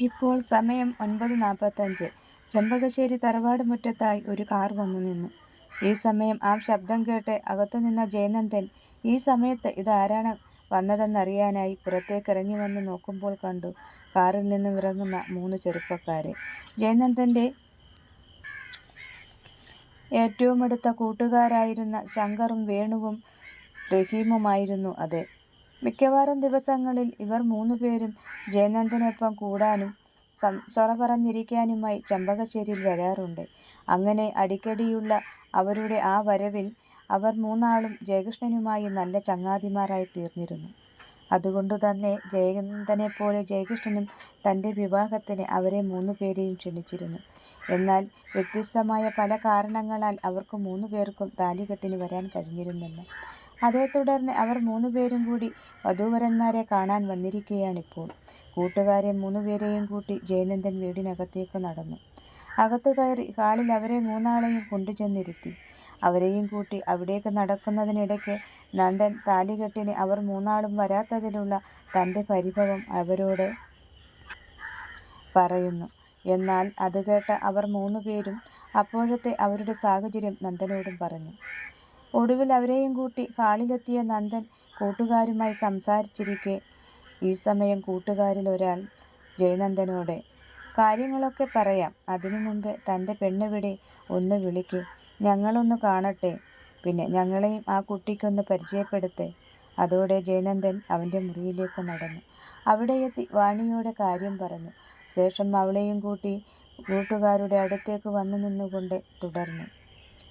ഇപ്പോൾ സമയം ഒൻപത് നാൽപ്പത്തഞ്ച് ചെമ്പകശ്ശേരി തറവാട് മുറ്റത്തായി ഒരു കാർ വന്നു നിന്നു. ഈ സമയം ആ ശബ്ദം കേട്ട് അകത്തുനിന്ന ജയനന്ദൻ ഈ സമയത്ത് ഇതാരാണ് വന്നതെന്നറിയാനായി പുറത്തേക്ക് ഇറങ്ങി വന്ന് നോക്കുമ്പോൾ കണ്ടു. കാറിൽ നിന്നും ഇറങ്ങുന്ന മൂന്ന് ചെറുപ്പക്കാരെ. ജയനന്ദന്റെ ഏറ്റവും അടുത്ത കൂട്ടുകാരായിരുന്ന ശങ്കറും വേണുവും റഹീമുമായിരുന്നു അത്. മിക്കവാറും ദിവസങ്ങളിൽ ഇവർ മൂന്നുപേരും ജയനന്ദനൊപ്പം കൂടാനും സ്വറ പറഞ്ഞിരിക്കാനുമായി ചെമ്പകശ്ശേരിയിൽ വരാറുണ്ട്. അങ്ങനെ അടിക്കടിയുള്ള അവരുടെ ആ വരവിൽ അവർ മൂന്നാളും ജയകൃഷ്ണനുമായി നല്ല ചങ്ങാതിമാരായി തീർന്നിരുന്നു. അതുകൊണ്ട് തന്നെ ജയനന്ദനെപ്പോലെ ജയകൃഷ്ണനും തന്റെ വിവാഹത്തിന് അവരെ മൂന്നു പേരെയും ക്ഷണിച്ചിരുന്നു. എന്നാൽ വ്യത്യസ്തമായ പല കാരണങ്ങളാൽ അവർക്ക് മൂന്നു പേർക്കും താലികെട്ടിന് വരാൻ കഴിഞ്ഞിരുന്നില്ല. അതേ തുടർന്ന് അവർ മൂന്നുപേരും കൂടി വധൂവരന്മാരെ കാണാൻ വന്നിരിക്കുകയാണിപ്പോൾ. കൂട്ടുകാരെ മൂന്നുപേരെയും കൂട്ടി ജയനന്ദൻ വീടിനകത്തേക്ക് നടന്നു. അകത്തു കയറി ഹാളിൽ അവരെ മൂന്നാളെയും കൊണ്ടുചെന്നിരുത്തി അവരെയും കൂട്ടി അവിടേക്ക് നടക്കുന്നതിനിടയ്ക്ക് നന്ദൻ താലികെട്ടിന് അവർ മൂന്നാളും വരാത്തതിലുള്ള തന്റെ പരിഭവം അവരോട് പറയുന്നു. എന്നാൽ അത് കേട്ട അവർ മൂന്നുപേരും അപ്പോഴത്തെ അവരുടെ സാഹചര്യം നന്ദനോടും പറഞ്ഞു. ഒടുവിൽ അവരെയും കൂട്ടി ഹാളിലെത്തിയ നന്ദൻ കൂട്ടുകാരുമായി സംസാരിച്ചിരിക്കെ. ഈ സമയം കൂട്ടുകാരിൽ ഒരാൾ ജയനന്ദനോട് കാര്യങ്ങളൊക്കെ പറയാം. അതിനു മുമ്പ് തന്റെ പെണ്ണെവിടെ ഒന്ന് വിളിക്ക്. ഞങ്ങളൊന്ന് കാണട്ടെ. പിന്നെ ഞങ്ങളെയും ആ കുട്ടിക്കൊന്ന് പരിചയപ്പെടുത്തേ. അതോടെ ജയനന്ദൻ അവന്റെ മുറിയിലേക്ക് നടന്നു. അവിടെ എത്തി വാണിയോടെ കാര്യം പറഞ്ഞു. ശേഷം അവളെയും കൂട്ടി കൂട്ടുകാരുടെ അടുത്തേക്ക് വന്നു നിന്നുകൊണ്ട് തുടർന്നു.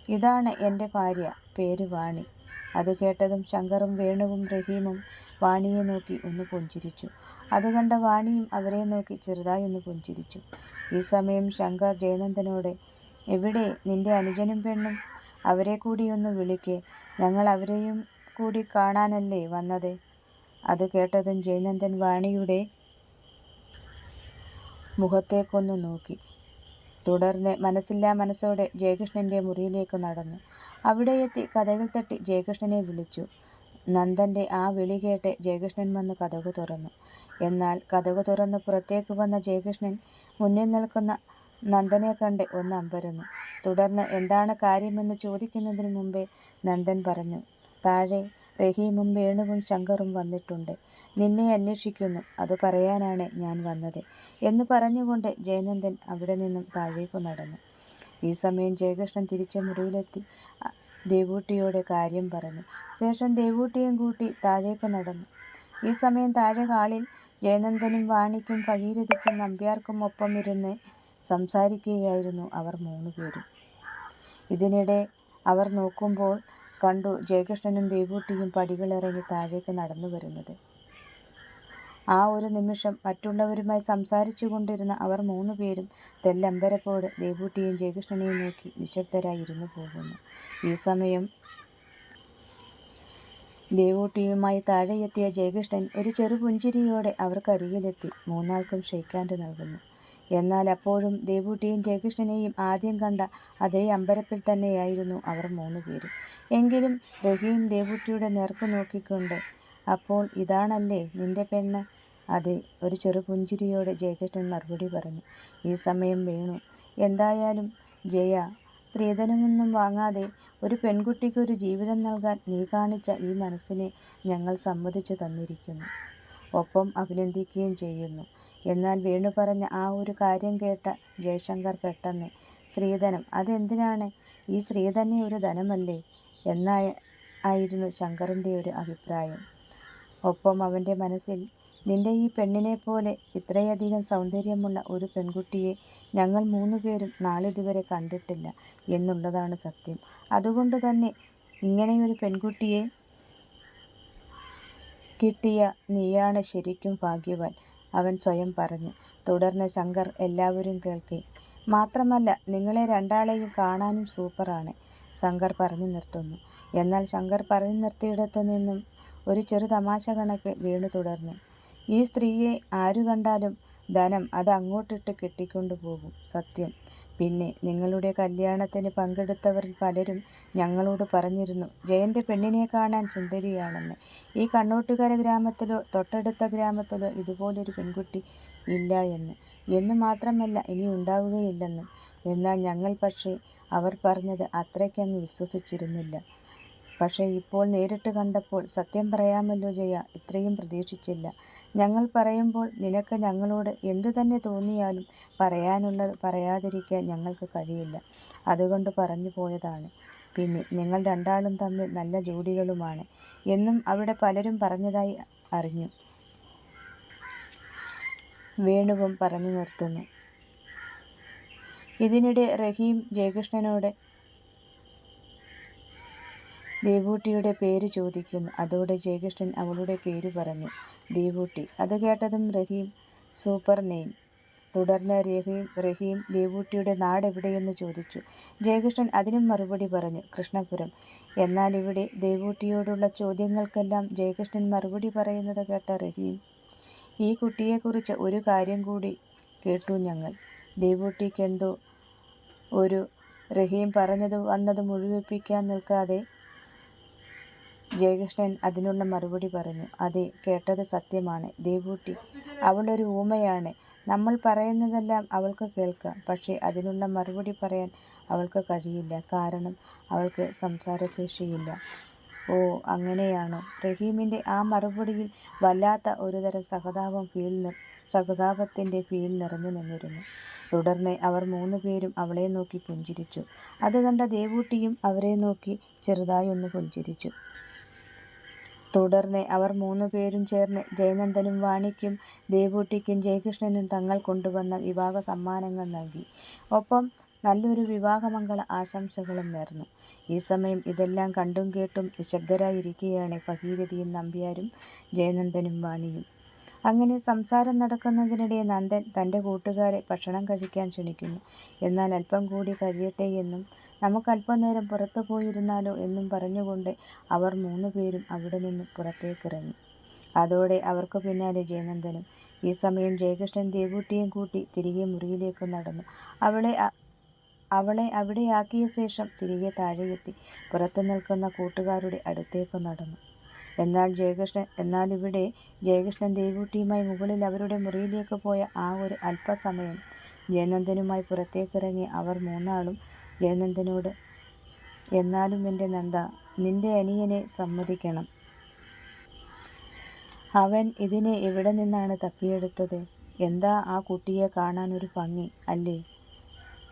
ഇതാണ് എന്റെ ഭാര്യ. പേര് വാണി. അത് കേട്ടതും ശങ്കറും വേണുവും റഹീമും വാണിയെ നോക്കി ഒന്ന് പുഞ്ചിരിച്ചു. അത് കണ്ട വാണിയും അവരെ നോക്കി ചെറുതായി ഒന്ന് പുഞ്ചിരിച്ചു. ഈ സമയം ശങ്കർ ജയനന്ദനോട് എവിടെ നിന്റെ അനുജനും പെണ്ണും? അവരെ കൂടി ഒന്ന് വിളിക്കേ. ഞങ്ങൾ അവരെയും കൂടി കാണാനല്ലേ വന്നത് അത് കേട്ടതും ജയനന്ദൻ വാണിയുടെ മുഖത്തേക്കൊന്ന് നോക്കി. തുടർന്ന് മനസ്സില്ലാ മനസ്സോടെ ജയകൃഷ്ണന്റെ മുറിയിലേക്ക് നടന്നു. അവിടെയെത്തി കഥകൾ തട്ടി ജയകൃഷ്ണനെ വിളിച്ചു. നന്ദന്റെ ആ വിളി കേട്ട് ജയകൃഷ്ണൻ വന്ന് കഥകു തുറന്നു. എന്നാൽ കഥകു തുറന്ന് പുറത്തേക്ക് വന്ന ജയകൃഷ്ണൻ മുന്നിൽ നിൽക്കുന്ന നന്ദനെ കണ്ട് ഒന്ന് അമ്പരന്നു. തുടർന്ന് എന്താണ് കാര്യമെന്ന് ചോദിക്കുന്നതിന് മുമ്പേ നന്ദൻ പറഞ്ഞു താഴെ റഹീമും വേണുവും ശങ്കറും വന്നിട്ടുണ്ട്. നിന്നെ അന്വേഷിക്കുന്നു. അത് പറയാനാണ് ഞാൻ വന്നത് എന്ന് പറഞ്ഞുകൊണ്ട് ജയനന്ദൻ അവിടെ നിന്നും താഴേക്ക് നടന്നു. ഈ സമയം ജയകൃഷ്ണൻ തിരിച്ച മുറിയിലെത്തി. ദേവൂട്ടിയോട് കാര്യം പറഞ്ഞു. ശേഷം ദേവൂട്ടിയും കൂട്ടി താഴേക്ക് നടന്നു. ഈ സമയം താഴെ ഹാളിൽ ജയനന്ദനും വാണിക്കും ഭഗീരഥിക്കും നമ്പ്യാർക്കും ഒപ്പം ഇരുന്ന് സംസാരിക്കുകയായിരുന്നു അവർ മൂന്ന് പേരും. ഇതിനിടെ അവർ നോക്കുമ്പോൾ കണ്ടു ജയകൃഷ്ണനും ദേവൂട്ടിയും പടികളിറങ്ങി താഴേക്ക് നടന്നു വരുന്നത്. ആ ഒരു നിമിഷം മറ്റുള്ളവരുമായി സംസാരിച്ചു കൊണ്ടിരുന്ന അവർ മൂന്നുപേരും തെല്ലമ്പരപ്പോട് ദേവൂട്ടിയും ജയകൃഷ്ണനെയും നോക്കി നിശബ്ദരായി ഇരുന്നു പോകുന്നു. ഈ സമയം ദേവൂട്ടിയുമായി താഴെയെത്തിയ ജയകൃഷ്ണൻ ഒരു ചെറു പുഞ്ചിരിയോടെ അവർക്കരികിലെത്തി മൂന്നാൾക്കും ഷെയ്ക്കാൻഡ് നൽകുന്നു. എന്നാൽ അപ്പോഴും ദേവൂട്ടിയും ജയകൃഷ്ണനെയും ആദ്യം കണ്ട അതേ അമ്പരപ്പിൽ തന്നെയായിരുന്നു അവർ മൂന്നുപേരും എങ്കിലും റഹീം ദേവൂട്ടിയുടെ നേർക്ക് നോക്കിക്കൊണ്ട് അപ്പോൾ ഇതാണല്ലേ നിന്റെ പെണ്ണ്? അതെ ഒരു ചെറു പുഞ്ചിരിയോടെ ജയകൃഷ്ണൻ മറുപടി പറഞ്ഞു. ഈ സമയം വീണു. എന്തായാലും ജയ സ്ത്രീധനമൊന്നും വാങ്ങാതെ ഒരു പെൺകുട്ടിക്ക് ഒരു ജീവിതം നൽകാൻ നീ കാണിച്ച ഈ മനസ്സിനെ ഞങ്ങൾ സമ്മതിച്ചു തന്നിരിക്കുന്നു. ഒപ്പം അഭിനന്ദിക്കുകയും ചെയ്യുന്നു. എന്നാൽ വേണു പറഞ്ഞ ആ ഒരു കാര്യം കേട്ട ജയശങ്കർ പെട്ടെന്ന് സ്ത്രീധനം അതെന്തിനാണ്? ഈ സ്ത്രീ തന്നെ ഒരു ധനമല്ലേ? എന്നായിരുന്നു ശങ്കറിന്റെ ഒരു അഭിപ്രായം. ഒപ്പം അവന്റെ മനസ്സിൽ നിന്റെ ഈ പെണ്ണിനെ പോലെ ഇത്രയധികം സൗന്ദര്യമുള്ള ഒരു പെൺകുട്ടിയെ ഞങ്ങൾ മൂന്നുപേരും നാളിതുവരെ കണ്ടിട്ടില്ല എന്നുള്ളതാണ് സത്യം. അതുകൊണ്ട് തന്നെ ഇങ്ങനെയൊരു പെൺകുട്ടിയെ കിട്ടിയ നീയാണ് ശരിക്കും ഭാഗ്യവാൻ അവൻ സ്വയം പറഞ്ഞു. തുടർന്ന് ശങ്കർ എല്ലാവരും കേൾക്കി. മാത്രമല്ല നിങ്ങളെ രണ്ടാളെയും കാണാനും സൂപ്പറാണ് ശങ്കർ പറഞ്ഞു നിർത്തുന്നു. എന്നാൽ ശങ്കർ പറഞ്ഞു നിർത്തിയിടത്തു നിന്നും ഒരു ചെറു തമാശ കണക്ക് വീണു തുടർന്നു. ഈ സ്ത്രീയെ ആരു കണ്ടാലും ധനം അത് അങ്ങോട്ടിട്ട് കെട്ടിക്കൊണ്ടു പോകും സത്യം. പിന്നെ നിങ്ങളുടെ കല്യാണത്തിന് പങ്കെടുത്തവരിൽ പലരും ഞങ്ങളോട് പറഞ്ഞിരുന്നു ജയന്റെ പെണ്ണിനെ കാണാൻ സുന്ദരിയാണെന്ന്. ഈ കണ്ണോട്ടുകര ഗ്രാമത്തിലോ തൊട്ടടുത്ത ഗ്രാമത്തിലോ ഇതുപോലൊരു പെൺകുട്ടി ഇല്ല എന്ന്. എന്ന് മാത്രമല്ല ഇനി ഉണ്ടാവുകയില്ലെന്നും. എന്നാൽ ഞങ്ങൾ പക്ഷേ അവർ പറഞ്ഞത് അത്രയ്ക്കങ്ങ് വിശ്വസിച്ചിരുന്നില്ല. പക്ഷേ ഇപ്പോൾ നേരിട്ട് കണ്ടപ്പോൾ സത്യം പറയാമല്ലോ ജയ ഇത്രയും പ്രതീക്ഷിച്ചില്ല. ഞങ്ങൾ പറയുമ്പോൾ നിനക്ക് ഞങ്ങളോട് എന്തു തന്നെ തോന്നിയാലും പറയാനുള്ളത് പറയാതിരിക്കാൻ ഞങ്ങൾക്ക് കഴിയില്ല. അതുകൊണ്ട് പറഞ്ഞു പോയതാണ്. പിന്നെ നിങ്ങൾ രണ്ടാളും തമ്മിൽ നല്ല ജോഡികളുമാണ് എന്നും അവിടെ പലരും പറഞ്ഞതായി അറിഞ്ഞു. വേണുവും പറഞ്ഞു നിർത്തുന്നു. ഇതിനിടെ റഹീം ജയകൃഷ്ണനോട് ദേവൂട്ടിയുടെ പേര് ചോദിക്കുന്നു. അതോടെ ജയകൃഷ്ണൻ അവളുടെ പേര് പറഞ്ഞു. ദേവൂട്ടി അത് കേട്ടതും റഹീം സൂപ്പർ നെയിം. തുടർന്ന് രഹീം റഹീം ദേവൂട്ടിയുടെ നാടെവിടെയെന്ന് ചോദിച്ചു. ജയകൃഷ്ണൻ അതിനും മറുപടി പറഞ്ഞു കൃഷ്ണപുരം. എന്നാൽ ഇവിടെ ദേവൂട്ടിയോടുള്ള ചോദ്യങ്ങൾക്കെല്ലാം ജയകൃഷ്ണൻ മറുപടി പറയുന്നത് കേട്ട റഹീം ഈ കുട്ടിയെക്കുറിച്ച് ഒരു കാര്യം കൂടി കേട്ടു ഞങ്ങൾ. ദേവൂട്ടിക്കെന്തോ ഒരു റഹീം പറഞ്ഞത് വന്നത് മുഴുവിപ്പിക്കാൻ നിൽക്കാതെ ജയകൃഷ്ണൻ അതിനുള്ള മറുപടി പറഞ്ഞു. അതെ കേട്ടത് സത്യമാണ്. ദേവൂട്ടി അവളൊരു ഊമയാണ്. നമ്മൾ പറയുന്നതെല്ലാം അവൾക്ക് കേൾക്കാം. പക്ഷേ അതിനുള്ള മറുപടി പറയാൻ അവൾക്ക് കഴിയില്ല. കാരണം അവൾക്ക് സംസാരശേഷിയില്ല. ഓ അങ്ങനെയാണോ? റഹീമിന്റെ ആ മറുപടിയിൽ വല്ലാത്ത ഒരുതരം സഹതാപം ഫീൽ സഹതാപത്തിന്റെ ഫീൽ നിറഞ്ഞു നിന്നിരുന്നു. തുടർന്ന് അവർ മൂന്ന് പേരും അവളെ നോക്കി പുഞ്ചിരിച്ചു. അത് കണ്ട ദേവൂട്ടിയും അവരെ നോക്കി ചെറുതായി ഒന്ന് പുഞ്ചിരിച്ചു. തുടർന്ന് അവർ മൂന്നു പേരും ചേർന്ന് ജയനന്ദനും വാണിക്കും ദേവൂട്ടിക്കും ജയകൃഷ്ണനും തങ്ങൾ കൊണ്ടുവന്ന വിവാഹ സമ്മാനങ്ങൾ നൽകി. ഒപ്പം നല്ലൊരു വിവാഹമംഗള ആശംസകളും നേർന്നു. ഈ സമയം ഇതെല്ലാം കണ്ടും കേട്ടും നിശബ്ദരായിരിക്കുകയാണ് ഭഗീരഥിയും നമ്പ്യാരും ജയനന്ദനും വാണിയും. അങ്ങനെ സംസാരം നടക്കുന്നതിനിടെ നന്ദൻ തന്റെ കൂട്ടുകാരെ ഭക്ഷണം കഴിക്കാൻ ക്ഷണിക്കുന്നു. എന്നാൽ അല്പം കൂടി കഴിയട്ടെ എന്നും നമുക്ക് അല്പനേരം പുറത്തു പോയിരുന്നാലോ എന്നും പറഞ്ഞുകൊണ്ട് അവർ മൂന്നുപേരും അവിടെ നിന്ന് പുറത്തേക്കിറങ്ങി. അതോടെ അവർക്ക് പിന്നാലെ ജയനന്ദനും ഈ സമയം ജയകൃഷ്ണൻ ദേവൂട്ടിയും കൂട്ടി തിരികെ മുറിയിലേക്ക് നടന്നു. അവളെ അവളെ അവിടെയാക്കിയ ശേഷം തിരികെ താഴെയെത്തി പുറത്തു നിൽക്കുന്ന കൂട്ടുകാരുടെ അടുത്തേക്ക് നടന്നു. എന്നാൽ ജയകൃഷ്ണൻ എന്നാൽ ഇവിടെ ജയകൃഷ്ണൻ ദേവൂട്ടിയുമായി മുകളിൽ അവരുടെ മുറിയിലേക്ക് പോയ ആ ഒരു അല്പസമയം ജയനന്ദനുമായി പുറത്തേക്കിറങ്ങി അവർ മൂന്നാളും ജയനന്ദനോട് എന്നാലും എന്റെ നന്ദ നിന്റെ അനിയനെ സമ്മതിക്കണം. അവൻ ഇതിനെ എവിടെ നിന്നാണ് തപ്പിയെടുത്തത്? എന്താ ആ കുട്ടിയെ കാണാൻ ഒരു ഭംഗി അല്ലേ?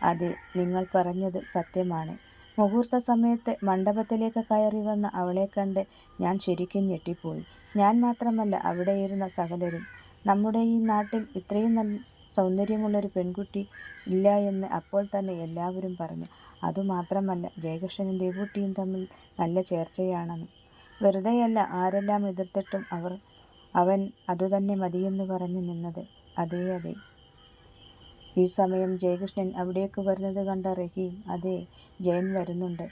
അതെ നിങ്ങൾ പറഞ്ഞത് സത്യമാണ്. മുഹൂർത്ത സമയത്ത് മണ്ഡപത്തിലേക്ക് കയറി വന്ന അവളെ കണ്ട് ഞാൻ ശരിക്കും ഞെട്ടിപ്പോയി. ഞാൻ മാത്രമല്ല അവിടെ ഇരുന്ന സകലരും. നമ്മുടെ ഈ നാട്ടിൽ ഇത്രയും നല്ല സൗന്ദര്യമുള്ളൊരു പെൺകുട്ടി ഇല്ല എന്ന് അപ്പോൾ തന്നെ എല്ലാവരും പറഞ്ഞു. അതുമാത്രമല്ല ജയകൃഷ്ണനും ദേവൂട്ടിയും തമ്മിൽ നല്ല ചേർച്ചയാണെന്ന്. വെറുതെയല്ല ആരെല്ലാം എതിർത്തിട്ടും അവർ അവൻ അതുതന്നെ മതിയെന്ന് പറഞ്ഞു നിന്നത്. അതേ അതെ. ഈ സമയം ജയകൃഷ്ണൻ അവിടേക്ക് വരുന്നത് കണ്ട റഹീം അതെ ജയൻ വരുന്നുണ്ട്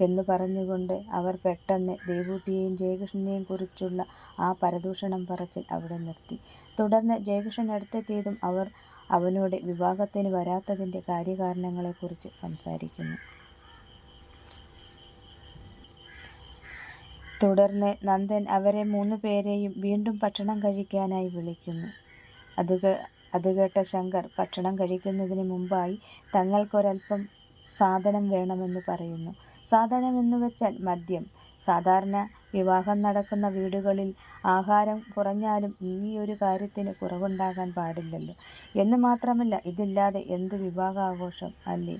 എന്ന് പറഞ്ഞുകൊണ്ട് അവർ പെട്ടെന്ന് ദേവൂട്ടിയെയും ജയകൃഷ്ണനെയും കുറിച്ചുള്ള ആ പരദൂഷണം പറച്ചിൽ അവിടെ നിർത്തി. തുടർന്ന് ജയകൃഷ്ണൻ അടുത്തെത്തിയതും അവർ അവനോട് വിവാഹത്തിന് വരാത്തതിന്റെ കാര്യകാരണങ്ങളെക്കുറിച്ച് സംസാരിക്കുന്നു. തുടർന്ന് നന്ദൻ അവരെ മൂന്ന് പേരെയും വീണ്ടും ഭക്ഷണം കഴിക്കാനായി വിളിക്കുന്നു. അത് അത് കേട്ട ശങ്കർ ഭക്ഷണം കഴിക്കുന്നതിന് മുമ്പായി തങ്ങൾക്കൊരൽപ്പം സാധനം വേണമെന്ന് പറയുന്നു. സാധനമെന്ന് വെച്ചാൽ മദ്യം. സാധാരണ വിവാഹം നടക്കുന്ന വീടുകളിൽ ആഹാരം കുറഞ്ഞാലും ഈ ഒരു കാര്യത്തിന് കുറവുണ്ടാകാൻ പാടില്ലല്ലോ. എന്ന് മാത്രമല്ല ഇതില്ലാതെ എന്ത് വിവാഹാഘോഷം അല്ലേ?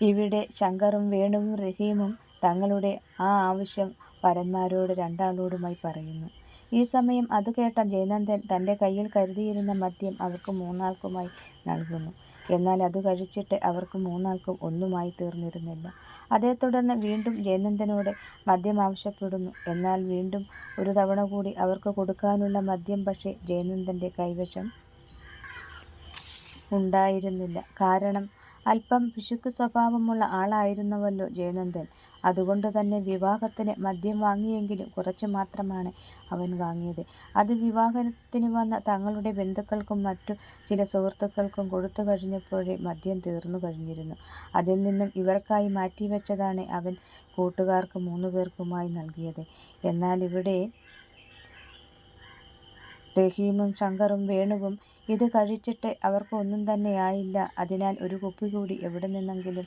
ഇവിടെ ശങ്കറും വേണുവും റഹീമും തങ്ങളുടെ ആ ആവശ്യം പരന്മാരോട് രണ്ടാളോടുമായി പറയുന്നു. ഈ സമയം അത് കേട്ട ജയനന്ദൻ തന്റെ കയ്യിൽ കരുതിയിരുന്ന മദ്യം അവർക്ക് മൂന്നാൾക്കുമായി നൽകുന്നു. എന്നാൽ അത് കഴിച്ചിട്ട് അവർക്ക് മൂന്നാൾക്കും ഒന്നുമായി തീർന്നിരുന്നില്ല. അതേ തുടർന്ന് വീണ്ടും ജയനന്ദനോട് മദ്യം ആവശ്യപ്പെടുന്നു. എന്നാൽ വീണ്ടും ഒരു തവണ കൂടി അവർക്ക് കൊടുക്കാനുള്ള മദ്യം പക്ഷേ ജയനന്ദന്റെ കൈവശം ഉണ്ടായിരുന്നില്ല. കാരണം അല്പം പിശുക്ക് സ്വഭാവമുള്ള ആളായിരുന്നുവല്ലോ ജയനന്ദൻ. അതുകൊണ്ട് തന്നെ വിവാഹത്തിന് മദ്യം വാങ്ങിയെങ്കിലും കുറച്ച് മാത്രമാണ് അവൻ വാങ്ങിയത്. അത് വിവാഹത്തിന് വന്ന തങ്ങളുടെ ബന്ധുക്കൾക്കും മറ്റു ചില സുഹൃത്തുക്കൾക്കും കൊടുത്തു കഴിഞ്ഞപ്പോഴേ മദ്യം തീർന്നു കഴിഞ്ഞിരുന്നു. അതിൽ നിന്നും ഇവർക്കായി മാറ്റിവെച്ചതാണ് അവൻ കൂട്ടുകാർക്ക് മൂന്നു പേർക്കുമായി നൽകിയത്. എന്നാൽ ഇവിടെ റഹീമും ശങ്കറും വേണുവും ഇത് കഴിച്ചിട്ട് അവർക്ക് ഒന്നും തന്നെയായില്ല. അതിനാൽ ഒരു കുപ്പി കൂടി എവിടെ നിന്നെങ്കിലും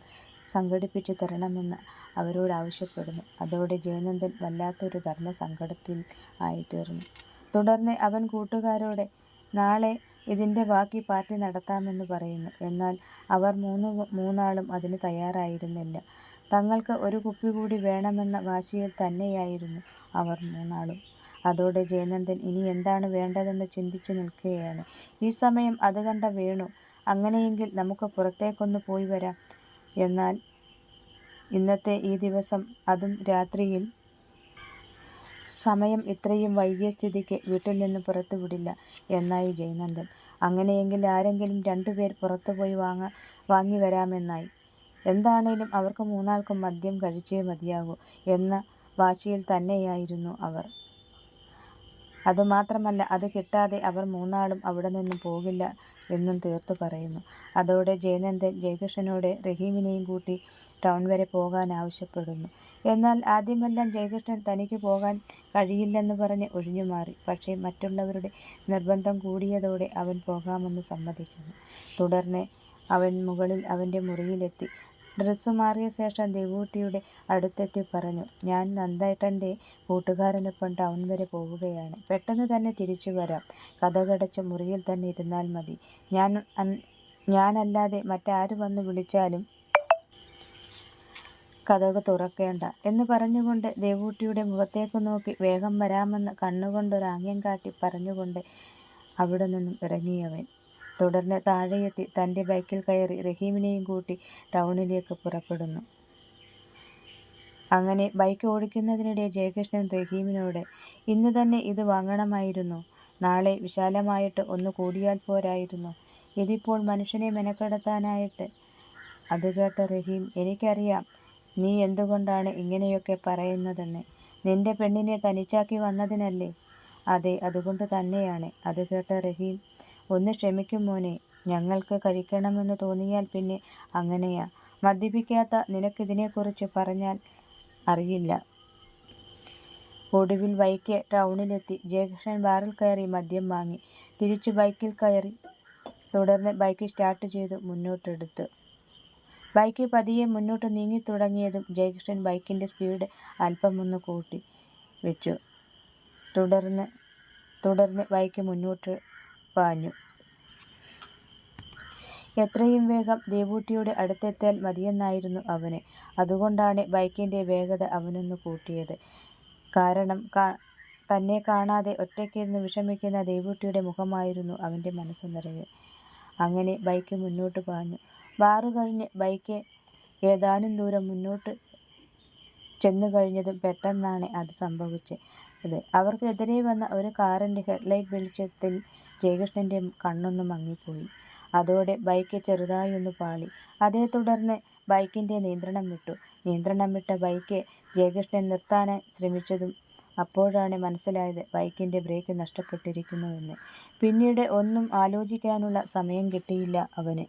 സംഘടിപ്പിച്ചു തരണമെന്ന് അവരോട് ആവശ്യപ്പെടുന്നു. അതോടെ ജയനന്ദൻ വല്ലാത്തൊരു ധർമ്മ സങ്കടത്തിൽ ആയിത്തീർന്നു. തുടർന്ന് അവൻ കൂട്ടുകാരോട് നാളെ ഇതിന്റെ ബാക്കി പാർട്ടി നടത്താമെന്ന് പറയുന്നു. എന്നാൽ അവർ മൂന്ന് മൂന്നാളും അതിന് തയ്യാറായിരുന്നില്ല. തങ്ങൾക്ക് ഒരു കുപ്പി കൂടി വേണമെന്ന വാശിയിൽ തന്നെയായിരുന്നു അവർ മൂന്നാളും. അതോടെ ജയനന്ദൻ ഇനി എന്താണ് വേണ്ടതെന്ന് ചിന്തിച്ചു നിൽക്കുകയാണ്. ഈ സമയം അത് കണ്ട വേണു അങ്ങനെയെങ്കിൽ നമുക്ക് പുറത്തേക്കൊന്ന് പോയി വരാം. എന്നാൽ ഇന്നത്തെ ഈ ദിവസം അതും രാത്രിയിൽ സമയം ഇത്രയും വൈകിയ സ്ഥിതിക്ക് വീട്ടിൽ നിന്ന് പുറത്തു വിടില്ല എന്നായി ജയനന്ദൻ. അങ്ങനെയെങ്കിൽ ആരെങ്കിലും രണ്ടുപേർ പുറത്തുപോയി വാങ്ങി വരാമെന്നായി. എന്താണേലും അവർക്ക് മൂന്നാൾക്കും മദ്യം കഴിച്ചേ മതിയാകൂ എന്ന വാശിയിൽ തന്നെയായിരുന്നു അവർ. അതുമാത്രമല്ല അത് കിട്ടാതെ അവർ മൂന്നാളും അവിടെ നിന്നും പോകില്ല എന്നും തീർത്തു പറയുന്നു. അതോടെ ജയനന്ദൻ ജയകൃഷ്ണനോട് റഹീമിനെയും കൂട്ടി ടൗൺ വരെ പോകാൻ ആവശ്യപ്പെടുന്നു. എന്നാൽ ആദ്യമെല്ലാം ജയകൃഷ്ണൻ തനിക്ക് പോകാൻ കഴിയില്ലെന്ന് പറഞ്ഞ് ഒഴിഞ്ഞുമാറി. പക്ഷേ മറ്റുള്ളവരുടെ നിർബന്ധം കൂടിയതോടെ അവൻ പോകാമെന്ന് സമ്മതിക്കുന്നു. തുടർന്ന് അവൻ മുകളിൽ അവന്റെ മുറിയിലെത്തി ഡ്രസ്സു മാറിയ ശേഷം ദേവൂട്ടിയുടെ അടുത്തെത്തി പറഞ്ഞു ഞാൻ നന്ദേട്ടന്റെ കൂട്ടുകാരനൊപ്പം ടൗൺ വരെ പോവുകയാണ്. പെട്ടെന്ന് തന്നെ തിരിച്ചു വരാം. കഥകടച്ച് മുറിയിൽ തന്നെ ഇരുന്നാൽ മതി. ഞാൻ ഞാനല്ലാതെ മറ്റാര് വന്ന് വിളിച്ചാലും കഥക തുറക്കേണ്ട എന്ന് പറഞ്ഞുകൊണ്ട് ദേവൂട്ടിയുടെ മുഖത്തേക്ക് നോക്കി വേഗം വരാമെന്ന് കണ്ണുകൊണ്ടൊരാംഗ്യം കാട്ടി പറഞ്ഞുകൊണ്ട് അവിടെ നിന്നും ഇറങ്ങിയവൻ തുടർന്ന് താഴെയെത്തി തന്റെ ബൈക്കിൽ കയറി റഹീമിനെയും കൂട്ടി ടൗണിലേക്ക് പുറപ്പെടുന്നു. അങ്ങനെ ബൈക്ക് ഓടിക്കുന്നതിനിടെ ജയകൃഷ്ണൻ റഹീമിനോട് ഇന്ന് തന്നെ ഇത് വാങ്ങണമായിരുന്നു നാളെ വിശാലമായിട്ട് ഒന്ന് കൂടിയാൽ പോരായിരുന്നു ഇതിപ്പോൾ മനുഷ്യനെ മെനക്കെടുത്താനായിട്ട്. അത് കേട്ട റഹീം എനിക്കറിയാം നീ എന്തുകൊണ്ടാണ് ഇങ്ങനെയൊക്കെ പറയുന്നതെന്ന്. നിന്റെ പെണ്ണിനെ തനിച്ചാക്കി വന്നതിനല്ലേ? അതെ അതുകൊണ്ട് തന്നെയാണ്. അത് കേട്ട റഹീം ഒന്ന് ക്ഷമിക്കും മോനെ. ഞങ്ങൾക്ക് കഴിക്കണമെന്ന് തോന്നിയാൽ പിന്നെ അങ്ങനെയാ. മദ്യപിക്കാത്ത നിനക്കിതിനെക്കുറിച്ച് പറഞ്ഞാൽ അറിയില്ല. ഒടുവിൽ ബൈക്ക് ടൗണിലെത്തി ജയകൃഷ്ണൻ ബാറിൽ കയറി മദ്യം വാങ്ങി തിരിച്ചു ബൈക്കിൽ കയറി. തുടർന്ന് ബൈക്ക് സ്റ്റാർട്ട് ചെയ്ത് മുന്നോട്ടെടുത്തു. ബൈക്ക് പതിയെ മുന്നോട്ട് നീങ്ങി തുടങ്ങിയതും ജയകൃഷ്ണൻ ബൈക്കിന്റെ സ്പീഡ് അല്പമൊന്ന് കൂട്ടി വെച്ചു. തുടർന്ന് തുടർന്ന് ബൈക്ക് മുന്നോട്ട് പാഞ്ഞു. എത്രയും വേഗം ദേവൂട്ടിയുടെ അടുത്തെത്താൽ മതിയെന്നായിരുന്നു അവന്. അതുകൊണ്ടാണ് ബൈക്കിന്റെ വേഗത അവനൊന്ന് കൂട്ടിയത്. കാരണം തന്നെ കാണാതെ ഒറ്റയ്ക്കിരുന്ന് വിഷമിക്കുന്ന ദേവൂട്ടിയുടെ മുഖമായിരുന്നു അവന്റെ മനസ്സു നിറയെ. അങ്ങനെ ബൈക്ക് മുന്നോട്ട് പാഞ്ഞു. ബാറ് കഴിഞ്ഞ് ബൈക്ക് ഏതാനും ദൂരം മുന്നോട്ട് ചെന്നു കഴിഞ്ഞതും പെട്ടെന്നാണ് അത് സംഭവിച്ചത്. അവർക്കെതിരെ വന്ന ഒരു കാറിന്റെ ഹെഡ്ലൈറ്റ് വെളിച്ചത്തിൽ ജയകൃഷ്ണന്റെ കണ്ണൊന്ന് മങ്ങിപ്പോയി. അതോടെ ബൈക്ക് ചെറുതായി ഒന്ന് പാളി. അതേ തുടർന്ന് ബൈക്കിന്റെ നിയന്ത്രണം വിട്ടു. നിയന്ത്രണം വിട്ട ബൈക്ക് ജയകൃഷ്ണൻ നിർത്താൻ ശ്രമിച്ചതും അപ്പോഴാണ് മനസ്സിലായത് ബൈക്കിന്റെ ബ്രേക്ക് നഷ്ടപ്പെട്ടിരിക്കുന്നു എന്ന്. പിന്നീട് ഒന്നും ആലോചിക്കാനുള്ള സമയം കിട്ടിയില്ല അവന്.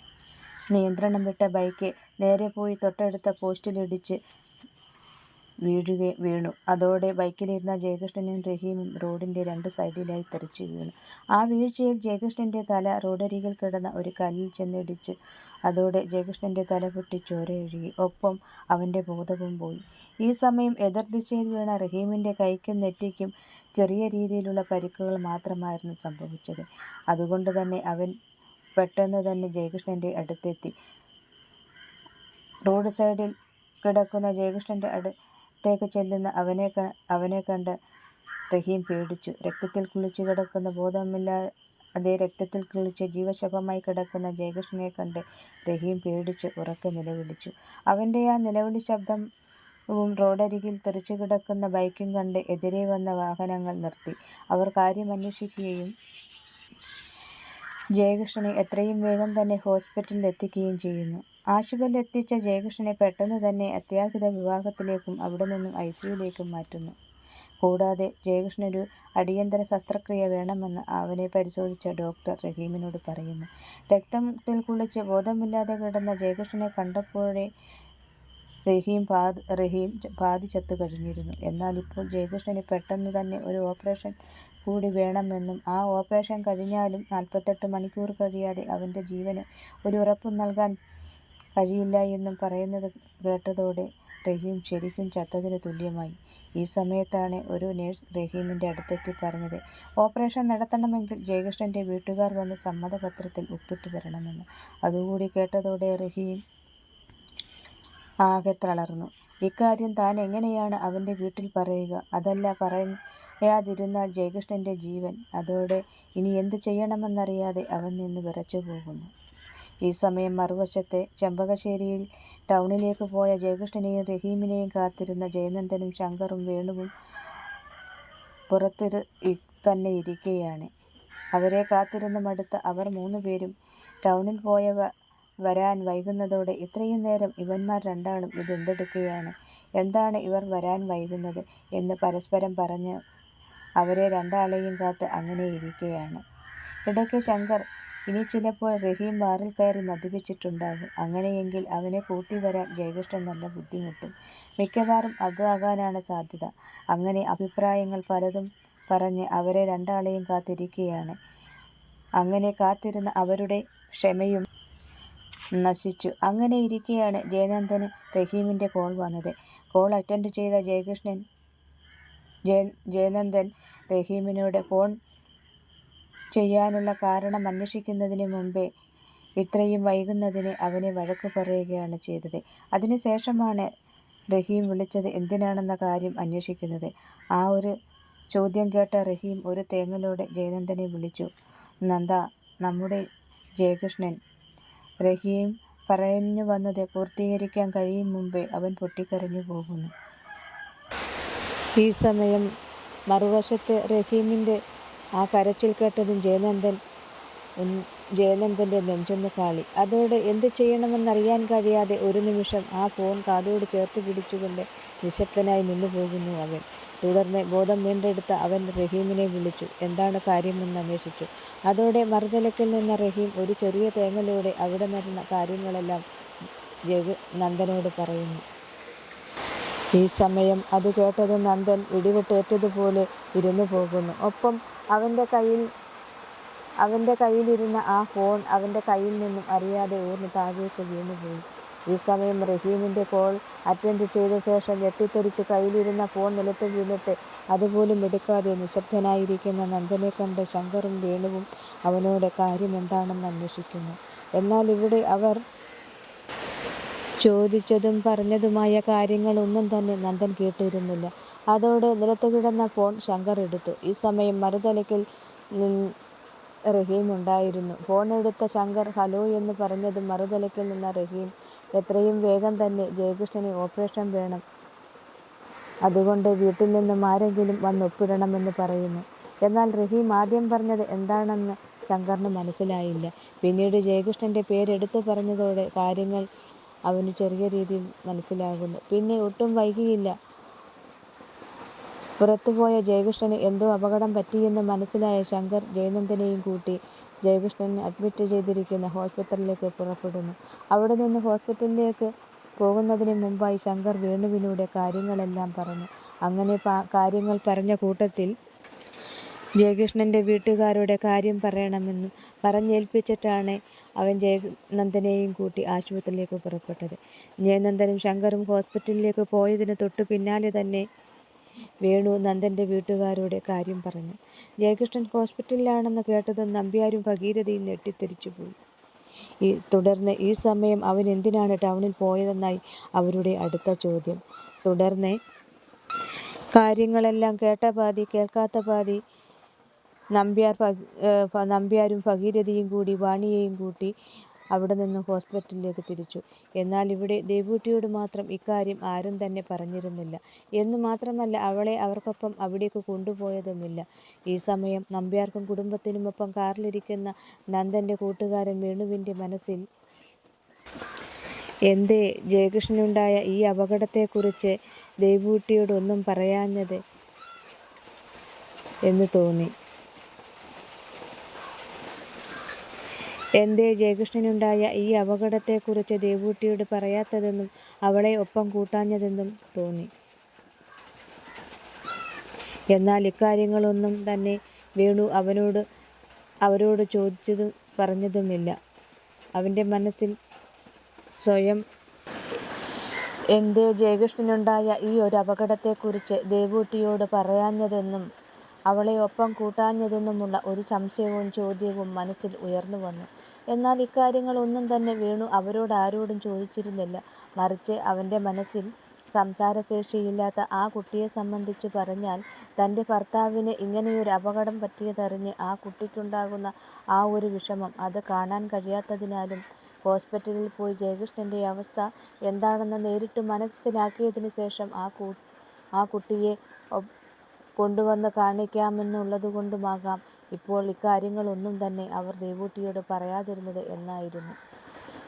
നിയന്ത്രണം വിട്ട ബൈക്ക് നേരെ പോയി തൊട്ടടുത്ത പോസ്റ്റിലിടിച്ച് വീണു. അതോടെ ബൈക്കിലിരുന്ന ജയകൃഷ്ണനും റഹീമും റോഡിന്റെ രണ്ട് സൈഡിലായി തെറിച്ചു വീണു. ആ വീഴ്ചയിൽ ജയകൃഷ്ണന്റെ തല റോഡരികിൽ കിടന്ന ഒരു കല്ലിൽ ചെന്നിടിച്ച് അതോടെ ജയകൃഷ്ണന്റെ തല പൊട്ടി ചോരയൊഴുകി. ഒപ്പം അവന്റെ ബോധവും പോയി. ഈ സമയം എതിർദിശയിൽ വീണ റഹീമിന്റെ കൈക്കും നെറ്റിക്കും ചെറിയ രീതിയിലുള്ള പരിക്കുകൾ മാത്രമായിരുന്നു സംഭവിച്ചത്. അതുകൊണ്ട് തന്നെ അവൻ പെട്ടെന്ന് തന്നെ ജയകൃഷ്ണന്റെ അടുത്തെത്തി. റോഡ് സൈഡിൽ കിടക്കുന്ന ജയകൃഷ്ണന്റെ അടുത്തേക്ക് ചെല്ലുന്ന അവനെ അവനെ കണ്ട് റഹീം പേടിച്ചു. രക്തത്തിൽ കുളിച്ചു കിടക്കുന്ന ബോധമില്ലാതെ രക്തത്തിൽ കുളിച്ച് ജീവശപമായി കിടക്കുന്ന ജയകൃഷ്ണനെ കണ്ട് റഹീം പേടിച്ച് ഉറക്കെ നിലവിളിച്ചു. അവന്റെ ആ നിലവിളി ശബ്ദവും റോഡരികിൽ തെറിച്ചു കിടക്കുന്ന ബൈക്കും കണ്ട് എതിരെ വന്ന വാഹനങ്ങൾ നിർത്തി. അവർ കാര്യം അന്വേഷിക്കുകയും ജയകൃഷ്ണനെ എത്രയും വേഗം തന്നെ ഹോസ്പിറ്റലിൽ എത്തിക്കുകയും ചെയ്യുന്നു. ആശുപത്രിയിൽ എത്തിച്ച ജയകൃഷ്ണനെ പെട്ടെന്ന് തന്നെ അത്യാഹിത വിഭാഗത്തിലേക്കും അവിടെ നിന്നും ഐ സിയുലേക്കും മാറ്റുന്നു. കൂടാതെ ജയകൃഷ്ണനൊരു അടിയന്തര ശസ്ത്രക്രിയ വേണമെന്ന് അവനെ പരിശോധിച്ച ഡോക്ടർ റഹീമിനോട് പറയുന്നു. രക്തത്തിൽ കുളിച്ച് ബോധമില്ലാതെ കിടന്ന ജയകൃഷ്ണനെ കണ്ടപ്പോഴേ റഹീം പാതി ചത്തുകഴിഞ്ഞിരുന്നു. എന്നാൽ ഇപ്പോൾ ജയകൃഷ്ണന് പെട്ടെന്ന് തന്നെ ഒരു ഓപ്പറേഷൻ കൂടി വേണമെന്നും ആ ഓപ്പറേഷൻ കഴിഞ്ഞാലും നാൽപ്പത്തെട്ട് മണിക്കൂർ കഴിയാതെ അവന്റെ ജീവന് ഒരു ഉറപ്പ് നൽകാൻ കഴിയില്ല എന്നും പറയുന്നത് കേട്ടതോടെ റഹീം ശരിക്കും ചത്തതിന് തുല്യമായി. ഈ സമയത്താണ് ഒരു നേഴ്സ് റഹീമിന്റെ അടുത്തെത്തി പറഞ്ഞത് ഓപ്പറേഷൻ നടത്തണമെങ്കിൽ ജയകൃഷ്ണന്റെ വീട്ടുകാർ വന്ന് സമ്മതപത്രത്തിൽ ഒപ്പിട്ട് തരണമെന്ന്. അതുകൂടി കേട്ടതോടെ റഹീം ആകെ തളർന്നു. ഇക്കാര്യം താൻ എങ്ങനെയാണ് അവന്റെ വീട്ടിൽ പറയുക? അതല്ല പറയാതിരുന്നാൽ ജയകൃഷ്ണന്റെ ജീവൻ. അതോടെ ഇനി എന്ത് ചെയ്യണമെന്നറിയാതെ അവൻ നിന്ന് വിറച്ചുപോകുന്നു. ഈ സമയം മറുവശത്ത് ചെമ്പകശ്ശേരിയിൽ ടൗണിലേക്ക് പോയ ജയകൃഷ്ണനെയും റഹീമിനെയും കാത്തിരുന്ന ജയനന്ദനും ശങ്കറും വേണുവും പുറത്തിരു തന്നെ ഇരിക്കുകയാണ്. അവരെ കാത്തിരുന്ന മടുത്ത അവർ മൂന്നുപേരും ടൗണിൽ പോയവ വരാൻ വൈകുന്നതോടെ ഇത്രയും നേരം ഇവന്മാർ രണ്ടാളും ഇതെന്തെടുക്കുകയാണ്? എന്താണ് ഇവർ വരാൻ വൈകുന്നത്? എന്ന് പരസ്പരം പറഞ്ഞ് അവരെ രണ്ടാളെയും കാത്ത് അങ്ങനെ ഇരിക്കുകയാണ്. ഇടയ്ക്ക് ശങ്കർ ഇനി ചിലപ്പോൾ റഹീം ബാറിൽ കയറി മദ്യപിച്ചിട്ടുണ്ടാകും. അങ്ങനെയെങ്കിൽ അവനെ കൂട്ടിവരാൻ ജയകൃഷ്ണൻ നല്ല ബുദ്ധിമുട്ടും. മിക്കവാറും അതാകാനാണ് സാധ്യത. അങ്ങനെ അഭിപ്രായങ്ങൾ പലതും പറഞ്ഞ് അവരെ രണ്ടാളെയും കാത്തിരിക്കുകയാണ്. അങ്ങനെ കാത്തിരുന്ന അവരുടെ ക്ഷമയും നശിച്ചു. അങ്ങനെ ഇരിക്കെയാണ് ജയനന്ദന് റഹീമിന്റെ കോൾ വന്നത്. കോൾ അറ്റൻഡ് ചെയ്ത ജയകൃഷ്ണൻ ജയ ജയനന്ദൻ റഹീമിനോട് ഫോൺ ചെയ്യാനുള്ള കാരണം അന്വേഷിക്കുന്നതിന് മുമ്പേ ഇത്രയും വൈകുന്നതിന് അവനെ വഴക്ക് പറയുകയാണ് ചെയ്തത്. അതിനുശേഷമാണ് റഹീം വിളിച്ചത് എന്തിനാണെന്ന കാര്യം അന്വേഷിക്കുന്നത്. ആ ഒരു ചോദ്യം കേട്ട റഹീം ഒരു തേങ്ങലോടെ ജയനന്ദനെ വിളിച്ചു നന്ദ നമ്മുടെ ജയകൃഷ്ണൻ. റഹീം പറഞ്ഞു വന്നത് പൂർത്തീകരിക്കാൻ കഴിയും മുമ്പേ അവൻ പൊട്ടിക്കരഞ്ഞു പോകുന്നു. ഈ സമയം മറുവശത്ത് റഹീമിന്റെ ആ കരച്ചിൽ കേട്ടതും ജയനന്ദൻ ജയനന്ദന്റെ നെഞ്ചൊന്ന് കാളി. അതോടെ എന്ത് ചെയ്യണമെന്നറിയാൻ കഴിയാതെ ഒരു നിമിഷം ആ ഫോൺ കാതോട് ചേർത്ത് പിടിച്ചുകൊണ്ട് നിശബ്ദനായി നിന്നു പോകുന്നു അവൻ. തുടർന്ന് ബോധം വീണ്ടെടുത്ത അവൻ റഹീമിനെ വിളിച്ചു എന്താണ് കാര്യമെന്ന് അന്വേഷിച്ചു. അതോടെ മറുതലക്കിൽ നിന്ന റഹീം ഒരു ചെറിയ തേങ്ങലോടെ അവിടെ നടന്ന കാര്യങ്ങളെല്ലാം നന്ദനോട് പറയുന്നു. ഈ സമയം അത് കേട്ടത് നന്ദൻ ഇടിവെട്ടേറ്റതുപോലെ ഇരുന്നുപോകുന്നു. ഒപ്പം അവന്റെ കയ്യിൽ അവന്റെ കയ്യിലിരുന്ന ആ ഫോൺ അവന്റെ കയ്യിൽ നിന്നും അറിയാതെ ഊർന്ന് താഴേക്ക് വീണുപോയി. ഈ സമയം റഹീമിന്റെ കോൾ അറ്റൻഡ് ചെയ്ത ശേഷം ഞെട്ടിത്തെറിച്ച് കയ്യിലിരുന്ന ഫോൺ നിലത്ത് വീണിട്ട് അതുപോലും എടുക്കാതെ നിശബ്ദനായിരിക്കുന്ന നന്ദനെ കണ്ട് ശങ്കറും വേണുവും അവനോട് കാര്യമെന്താണെന്ന് അന്വേഷിക്കുന്നു. എന്നാൽ ഇവിടെ അവർ ചോദിച്ചതും പറഞ്ഞതുമായ കാര്യങ്ങളൊന്നും തന്നെ നന്ദൻ കേട്ടിരുന്നില്ല. അതോടെ നിലത്ത് കിടന്ന ഫോൺ ശങ്കർ എടുത്തു. ഈ സമയം മറുതലയ്ക്കൽ റഹീം ഉണ്ടായിരുന്നു. ഫോൺ എടുത്ത ശങ്കർ ഹലോ എന്ന് പറഞ്ഞത് മറുതലയ്ക്കൽ നിന്ന റഹീം എത്രയും വേഗം തന്നെ ജയകൃഷ്ണന് ഓപ്പറേഷൻ വേണം. അതുകൊണ്ട് വീട്ടിൽ നിന്നും ആരെങ്കിലും വന്ന് ഒപ്പിടണമെന്ന് പറയുന്നു. എന്നാൽ റഹീം ആദ്യം പറഞ്ഞത് എന്താണെന്ന് ശങ്കറിന് മനസ്സിലായില്ല. പിന്നീട് ജയകൃഷ്ണന്റെ പേരെടുത്ത് പറഞ്ഞതോടെ കാര്യങ്ങൾ അവന് ചെറിയ രീതിയിൽ മനസ്സിലാകുന്നു. പിന്നെ ഒട്ടും വൈകിയില്ല പുറത്തുപോയ ജയകൃഷ്ണന് എന്തോ അപകടം പറ്റിയെന്ന് മനസ്സിലായ ശങ്കർ ജയനന്ദനെയും കൂട്ടി ജയകൃഷ്ണൻ അഡ്മിറ്റ് ചെയ്തിരിക്കുന്ന ഹോസ്പിറ്റലിലേക്ക് പുറപ്പെടുന്നു. അവിടെ നിന്ന് ഹോസ്പിറ്റലിലേക്ക് പോകുന്നതിന് മുമ്പായി ശങ്കർ വേണുവിനൂടെ കാര്യങ്ങളെല്ലാം പറഞ്ഞു. അങ്ങനെ കാര്യങ്ങൾ പറഞ്ഞ കൂട്ടത്തിൽ ജയകൃഷ്ണന്റെ വീട്ടുകാരുടെ കാര്യം പറയണമെന്നും പറഞ്ഞേൽപ്പിച്ചിട്ടാണ് അവൻ ജയനന്ദനെയും കൂട്ടി ആശുപത്രിയിലേക്ക് പുറപ്പെട്ടത്. ജയനന്ദനും ശങ്കറും ഹോസ്പിറ്റലിലേക്ക് പോയതിന് തൊട്ടു പിന്നാലെ തന്നെ വേണു നന്ദന്റെ വീട്ടുകാരോട് കാര്യം പറഞ്ഞു. ജയകൃഷ്ണൻ ഹോസ്പിറ്റലിലാണെന്ന് കേട്ടതും നമ്പ്യാരും ഭഗീരഥയും ഞെട്ടിത്തരിച്ചുപോയി. തുടർന്ന് ഈ സമയം അവൻ എന്തിനാണ് ടൗണിൽ പോയതെന്നായി അവരുടെ അടുത്ത ചോദ്യം. തുടർന്ന് കാര്യങ്ങളെല്ലാം കേട്ട പാതി കേൾക്കാത്ത പാതി നമ്പ്യാർ നമ്പ്യാരും ഭഗീരഥിയും കൂടി വാണിയെയും കൂട്ടി അവിടെ നിന്ന് ഹോസ്പിറ്റലിലേക്ക് തിരിച്ചു. എന്നാൽ ഇവിടെ ദേവൂട്ടിയോട് മാത്രം ഇക്കാര്യം ആരും തന്നെ പറഞ്ഞിരുന്നില്ല എന്ന് മാത്രമല്ല അവളെ അവർക്കൊപ്പം അവിടേക്ക് കൊണ്ടുപോയതുമില്ല. ഈ സമയം നമ്പ്യാർക്കും കുടുംബത്തിനുമൊപ്പം കാറിലിരിക്കുന്ന നന്ദന്റെ കൂട്ടുകാരൻ വേണുവിന്റെ മനസ്സിൽ എന്തേ ജയകൃഷ്ണനുണ്ടായ ഈ അപകടത്തെക്കുറിച്ച് ദേവൂട്ടിയോടൊന്നും പറയാഞ്ഞത് എന്ന് തോന്നി. എന്തേ ജയകൃഷ്ണനുണ്ടായ ഈ അപകടത്തെക്കുറിച്ച് ദേവൂട്ടിയോട് പറയാത്തതെന്നും അവളെ ഒപ്പം കൂട്ടാഞ്ഞതെന്നും തോന്നി. എന്നാൽ ഇക്കാര്യങ്ങളൊന്നും തന്നെ വേണു അവനോട് അവരോട് ചോദിച്ചതും പറഞ്ഞതുമില്ല. അവന്റെ മനസ്സിൽ സ്വയം എന്തേ ജയകൃഷ്ണനുണ്ടായ ഈ ഒരു അപകടത്തെക്കുറിച്ച് ദേവൂട്ടിയോട് പറയാഞ്ഞതെന്നും അവളെ ഒപ്പം കൂട്ടാഞ്ഞതെന്നുമുള്ള ഒരു സംശയവും ചോദ്യവും മനസ്സിൽ ഉയർന്നുവന്നു. എന്നാൽ ഇക്കാര്യങ്ങൾ ഒന്നും തന്നെ വേണു അവരോട് ആരോടും ചോദിച്ചിരുന്നില്ല. മറിച്ച് അവന്റെ മനസ്സിൽ സംസാരശേഷിയില്ലാത്ത ആ കുട്ടിയെ സംബന്ധിച്ച് പറഞ്ഞാൽ തന്റെ ഭർത്താവിന് ഇങ്ങനെയൊരു അപകടം പറ്റിയതറിഞ്ഞ് ആ കുട്ടിക്കുണ്ടാകുന്ന ആ ഒരു വിഷമം, അത് കാണാൻ കഴിയാത്തതിനാലും ഹോസ്പിറ്റലിൽ പോയി ജയകൃഷ്ണന്റെ അവസ്ഥ എന്താണെന്ന് നേരിട്ട് മനസ്സിലാക്കിയതിന് ശേഷം ആ കുട്ടിയെ കൊണ്ടുവന്ന് കാണിക്കാമെന്നുള്ളതുകൊണ്ടുമാകാം ഇപ്പോൾ ഇക്കാര്യങ്ങളൊന്നും തന്നെ അവർ ദേവൂട്ടിയോട് പറയാതിരുന്നത് എന്നായിരുന്നു.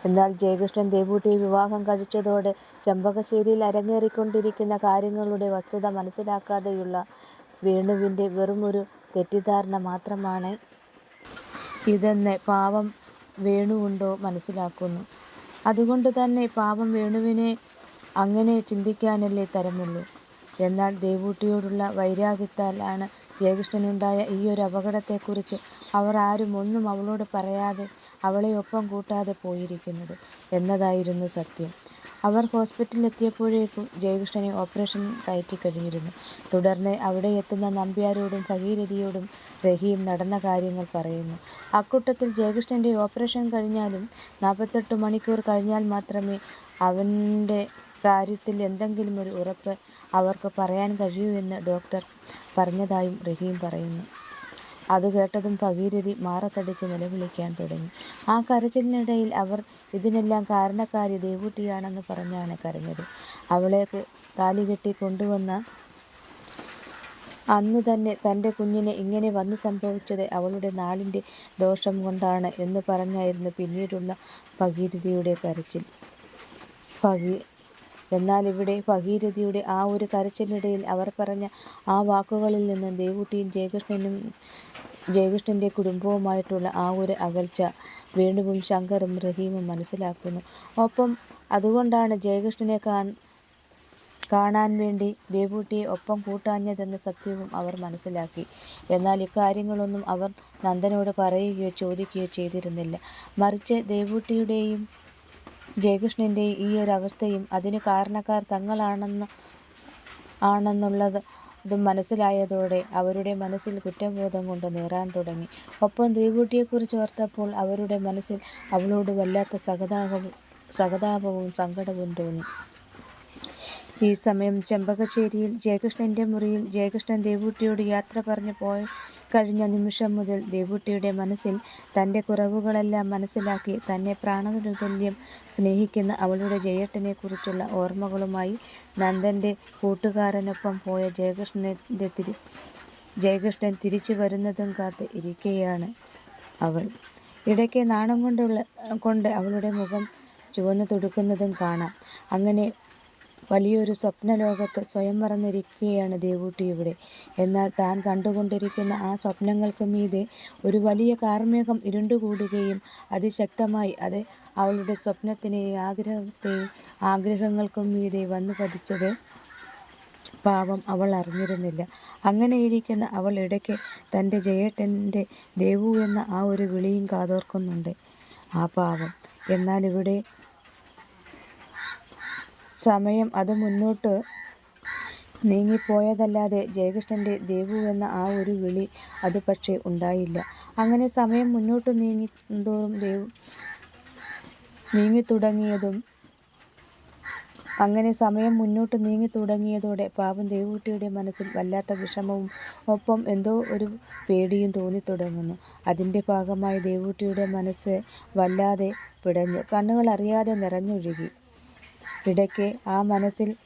എന്നാൽ ജയകൃഷ്ണൻ ദേവൂട്ടിയെ വിവാഹം കഴിച്ചതോടെ ചെമ്പകശ്ശേരിയിൽ അരങ്ങേറിക്കൊണ്ടിരിക്കുന്ന കാര്യങ്ങളുടെ വസ്തുത മനസ്സിലാക്കാതെയുള്ള വേണുവിന്റെ വെറുമൊരു തെറ്റിദ്ധാരണ മാത്രമാണ് ഇതെന്ന് പാവം വേണുവുണ്ടോ മനസ്സിലാക്കുന്നു. അതുകൊണ്ട് തന്നെ പാവം വേണുവിനെ അങ്ങനെ ചിന്തിക്കാനല്ലേ തരമുള്ളൂ. എന്നാൽ ദേവൂട്ടിയോടുള്ള വൈരാഗ്യത്താലാണ് ജയകൃഷ്ണനുണ്ടായ ഈയൊരു അപകടത്തെക്കുറിച്ച് അവർ ആരും ഒന്നും അവളോട് പറയാതെ അവളെ ഒപ്പം കൂട്ടാതെ പോയിരിക്കുന്നത് എന്നതായിരുന്നു സത്യം. അവർ ഹോസ്പിറ്റലിലെത്തിയപ്പോഴേക്കും ജയകൃഷ്ണനെ ഓപ്പറേഷൻ കയറ്റിക്കഴിഞ്ഞിരുന്നു. തുടർന്ന് അവിടെ എത്തുന്ന നമ്പ്യാരോടും ഭഗീരഥിയോടും റഹീം നടന്ന കാര്യങ്ങൾ പറയുന്നു. അക്കൂട്ടത്തിൽ ജയകൃഷ്ണന്റെ ഓപ്പറേഷൻ കഴിഞ്ഞാലും നാൽപ്പത്തെട്ട് മണിക്കൂർ കഴിഞ്ഞാൽ മാത്രമേ അവന്റെ കാര്യത്തിൽ എന്തെങ്കിലും ഒരു ഉറപ്പ് അവർക്ക് പറയാൻ കഴിയുമെന്ന് ഡോക്ടർ പറഞ്ഞതായും റഹീം പറയുന്നു. അത് കേട്ടതും ഭഗീരഥി മാറത്തടിച്ച് നിലവിളിക്കാൻ തുടങ്ങി. ആ കരച്ചിലിനിടയിൽ അവർ ഇതിനെല്ലാം കാരണക്കാരി ദേവൂട്ടിയാണെന്ന് പറഞ്ഞാണ് കരഞ്ഞത്. അവളെ താലികെട്ടി കൊണ്ടുവന്ന അന്നുതന്നെ തന്റെ കുഞ്ഞിനെ ഇങ്ങനെ വന്നു സംഭവിച്ചത് അവളുടെ നാളിന്റെ ദോഷം കൊണ്ടാണ് എന്ന് പറഞ്ഞായിരുന്നു പിന്നീടുള്ള ഭഗീരഥിയുടെ കരച്ചിൽ. എന്നാൽ ഇവിടെ ഭഗീരഥിയുടെ ആ ഒരു കരച്ചിലിനിടയിൽ അവർ പറഞ്ഞ ആ വാക്കുകളിൽ നിന്ന് ദേവൂട്ടിയും ജയകൃഷ്ണന്റെ കുടുംബവുമായിട്ടുള്ള ആ ഒരു അകൽച്ച വേണുവും ശങ്കറും റഹീമും മനസ്സിലാക്കുന്നു. ഒപ്പം അതുകൊണ്ടാണ് ജയകൃഷ്ണനെ കാണാൻ വേണ്ടി ദേവൂട്ടിയെ ഒപ്പം കൂട്ടാഞ്ഞതെന്ന സത്യവും അവർ മനസ്സിലാക്കി. എന്നാൽ ഇക്കാര്യങ്ങളൊന്നും അവർ നന്ദനോട് പറയുകയോ ചോദിക്കുകയോ ചെയ്തിരുന്നില്ല. മറിച്ച് ദേവൂട്ടിയുടെയും ജയകൃഷ്ണന്റെയും ഈയൊരു അവസ്ഥയും അതിന് കാരണക്കാർ തങ്ങളാണെന്ന് ആണെന്നുള്ളത് ഇതും മനസ്സിലായതോടെ അവരുടെ മനസ്സിൽ കുറ്റബോധം കൊണ്ട് നീറാൻ തുടങ്ങി. ഒപ്പം ദേവൂട്ടിയെക്കുറിച്ച് ഓർത്തപ്പോൾ അവരുടെ മനസ്സിൽ അവളോട് വല്ലാത്ത സഹതാപവും സഹതാപവും സങ്കടവും തോന്നി. ഈ സമയം ചെമ്പകശ്ശേരിയിൽ ജയകൃഷ്ണന്റെ മുറിയിൽ ജയകൃഷ്ണൻ ദേവൂട്ടിയോട് യാത്ര പറഞ്ഞ് പോയിക്കഴിഞ്ഞ നിമിഷം മുതൽ ദേവൂട്ടിയുടെ മനസ്സിൽ തന്റെ കുറവുകളെല്ലാം മനസ്സിലാക്കി തന്നെ പ്രാണതുല്യം സ്നേഹിക്കുന്ന അവളുടെ ജയേട്ടനെക്കുറിച്ചുള്ള ഓർമ്മകളുമായി നന്ദന്റെ കൂട്ടുകാരനൊപ്പം പോയ ജയകൃഷ്ണന്റെ തിരി ജയകൃഷ്ണൻ തിരിച്ചു വരുന്നതും കാത്ത് ഇരിക്കുകയാണ് അവൾ. ഇടയ്ക്ക് നാണം കൊണ്ടുള്ള കൊണ്ട് അവളുടെ മുഖം ചുവന്നു തുടുക്കുന്നതും കാണാം. അങ്ങനെ വലിയൊരു സ്വപ്നലോകത്ത് സ്വയം മറന്നിരിക്കുകയാണ് ദേവൂട്ടി ഇവിടെ. എന്നാൽ താൻ കണ്ടുകൊണ്ടിരിക്കുന്ന ആ സ്വപ്നങ്ങൾക്ക് മീതെ ഒരു വലിയ കാർമേഘം ഇരുണ്ടുകൂടുകയും അതിശക്തമായി അത് അവളുടെ സ്വപ്നത്തിനെയും ആഗ്രഹത്തെയും ആഗ്രഹങ്ങൾക്കും മീതെ വന്നു പതിച്ചത് പാവം അവൾ അറിഞ്ഞിരുന്നില്ല. അങ്ങനെയിരിക്കുന്ന അവൾ ഇടയ്ക്ക് തന്റെ ജയേട്ടന്റെ ദേവു എന്ന ആ ഒരു വിളിയും കാതോർക്കുന്നുണ്ട്. ആ പാവം. എന്നാൽ ഇവിടെ സമയം അത് മുന്നോട്ട് നീങ്ങിപ്പോയതല്ലാതെ ജയകൃഷ്ണന്റെ ദേവു എന്ന ആ ഒരു വിളി അത് പക്ഷേ ഉണ്ടായില്ല. അങ്ങനെ സമയം മുന്നോട്ട് നീങ്ങി തോറും ദേവു നീങ്ങിത്തുടങ്ങിയതും അങ്ങനെ സമയം മുന്നോട്ട് നീങ്ങി തുടങ്ങിയതോടെ പാവം ദേവൂട്ടിയുടെ മനസ്സിൽ വല്ലാത്ത വിഷമവും ഒപ്പം എന്തോ ഒരു പേടിയും തോന്നിത്തുടങ്ങുന്നു. അതിന്റെ ഭാഗമായി ദേവൂട്ടിയുടെ മനസ്സ് വല്ലാതെ പിടഞ്ഞു. കണ്ണുകൾ അറിയാതെ നിറഞ്ഞൊഴുകി. ഇടയ്ക്ക് ആ മനസ്സിൽ